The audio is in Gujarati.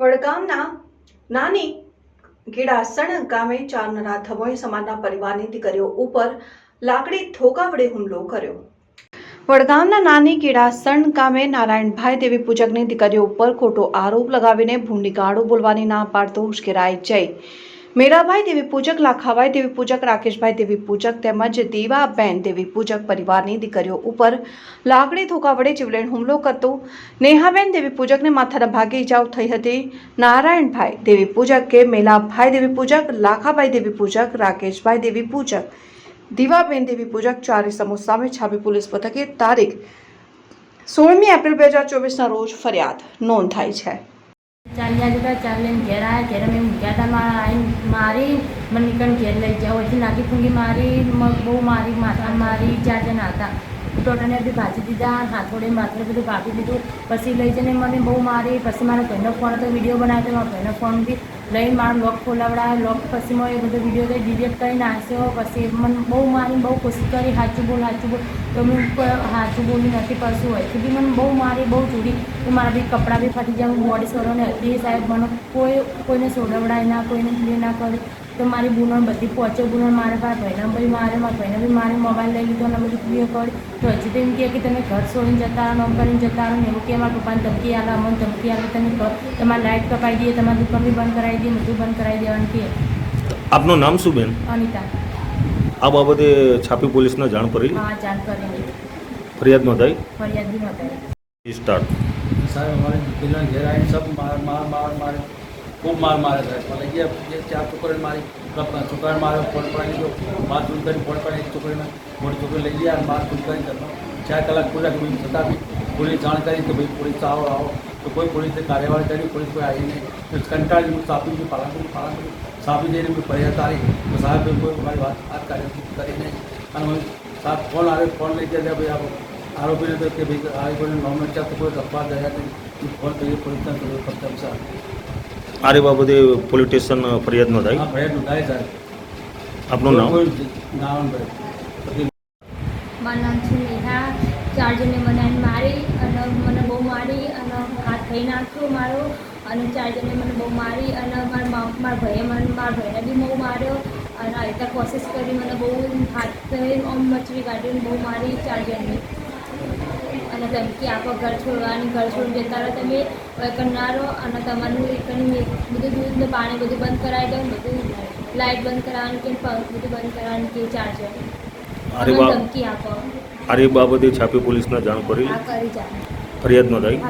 વડગામના નાની ગીડાસણ ગામે ચાર નરાધમોએ સમાજના પરિવારની દીકરીઓ ઉપર લાકડી ધોકા વડે હુમલો કર્યો. વડગામના નાની ગીડાસણ ગામે નારાયણભાઈ દેવી પૂજકની દીકરીઓ ઉપર ખોટો આરોપ લગાવીને ભૂંડી ગાળો બોલવાની ના પાડતો ઉશ્કેરાઈ જઈ. મેરાભાઈ દેવી પૂજક લાખાભાઈ દેવી પૂજક, રાકેશભાઈ દેવી પૂજક તેમજ દેવાબેન દેવી પૂજક પરિવારની દીકરીઓ ઉપર લાકડી ધોકા વડે જીવલેણ હુમલો કરતો નેહાબેન દેવી પૂજકને માથાના ભાગે ઇજાઓ થઈ હતી. નારાયણભાઈ દેવી પૂજક કે મેલાભાઈ દેવી પૂજક લાખાભાઈ દેવી પૂજક, રાકેશભાઈ દેવી પૂજક, દીવાબેન દેવી પૂજક ચારે સમૂહ સામે છાપી પોલીસ મથકે તારીખ સોળમી એપ્રિલ બે હજાર ચોવીસના રોજ ફરિયાદ નોંધાઈ છે. ચાલ્યા જતા ચાલીને ઘેર આવ્યા ઘેર મેં મૂક્યા હતા મારા આવીને મારી, મને નીકળ ઘેર લઈ જાઓ પછી નાખી ફૂંગી મારી બહુ મારી માથા, મારી ચાર જણા હતા ટોટાને બી ભાજી દીધા હાથોડે માથે બધું ભાગી દીધું. પછી લઈ જઈને મને બહુ મારી, પછી મારા ભાઈનો ફોન હતો, વીડિયો બનાવ્યો મારા ભાઈનો ફોન બી. લઈને મારો લોક ખોલાવડાવ્યો લોક પછી મેં એ બધો વીડિયો કંઈ ડિલીટ કરી નાખ્યો. પછી મને બહુ મારી બહુ કોશિશ કરી, સાચું બોલ સાચું બોલ. તો મેં સાચું બોલી નથી પડશું હોય સુધી મને બહુ મારી, બહુ જોડી તો મારા બી કપડાં બી ફાટી જાય હું બોડી સોરોને હતી સાહેબ, મને કોઈ કોઈને સોડવડાય ના, કોઈને ક્લિયર ના કરે. તો મારી બુનણ બધી પહોંચે બુનણ મારા પાસે ભાઈના ભાઈ મારે મારા ભાઈને બી મારે મોબાઈલ લઈ લીધો અને બધું ક્લિયર કરી. તો હજી તો એમ કહે કે તમે ઘર છોડીને જતા રહો નોમ કરીને જતા રહો એવું કે મારા પપ્પાને ધમકી આવે અમને ધમકી આવે તમે તમારી લાઇટ કપાઈ દઈએ તમારી દુકાન બી બંધ કરાવી દઈએ બધું બંધ કરાવી દેવાનું કે આપનું નામ શું બેન? અનિતા. આ બાબતે છાપી પોલીસને જાણ કરી? હા જાણ કરી ફરિયાદ નોંધાઈ? ફરિયાદ બી નોંધાવી સ્ટાર્ટ સાહેબ અમારે પેલા ઘેર આવીને સબ માર માર માર મારે ખૂબ માર મારે સાહેબ મને ચાર છોકરીને મારી છોકરાને માર્યો, ફોન પડી ગયો માર ચૂન કરી ફોન પડી એક છોકરીને. મોટી છોકરી લઈ ગયા અને માર ચૂન કરી કરતો ચાર કલાક પૂરા કર્યું છતાં બી પોલીસ જાણ કરી કે ભાઈ પોલીસ આવો આવો. તો કોઈ પોલીસે કાર્યવાહી કરી, પોલીસ કોઈ આવી નહીં. કંટાળી હું સાપી ગયું, પાલન કર્યું સાપી જઈને મેં ફરિયાદ તારી તો સાહેબ કોઈ મારી વાત વાત કાર્ય કરી નહીં. અને સાહેબ ફોન આવ્યો, ફોન લઈ ગયા ભાઈ આવો આરોપીને તો કે ભાઈ આરોપીને કોઈ નચ્યા તો કોઈ અપવાદ રહ્યા નહીં ફોન કરીએ પોલીસને ફક્ત સાહેબ આ રે બાબતે પોલીસ સ્ટેશન ફરિયાદ નોંધાઈ? ફરિયાદ સાહેબ. આપનું નામ? મારું નામ છે નેહા. ચાર જણને મને મારી અને મને બહુ મારી અને હાથ થઈ નાખ્યો મારો. અને ચાર જણને મને બહુ મારી અને મારા મારા ભાઈએ મને મારા ભાઈને બી બહુ માર્યો. અને આ રીતે કોશિશ કરી મને બહુ હાથ થઈ આમ કાઢી કાઢીને બહુ મારી ચાર જણને. અને ધમકી આપો ઘર છોડવાની ઘર છોડી જતા રહો તમે કરનારો અને તમારું એ બધું દૂધ પાણી બધું બંધ કરાવી દઉં બધું લાઇટ બંધ કરાવવાની કે પંખ બધું બંધ કરાવવાની કે ચાર્જર. ધમકી આપો. આ બાબતે છાપી પોલીસને જાણ કરી. ફરિયાદ નોંધાઈ.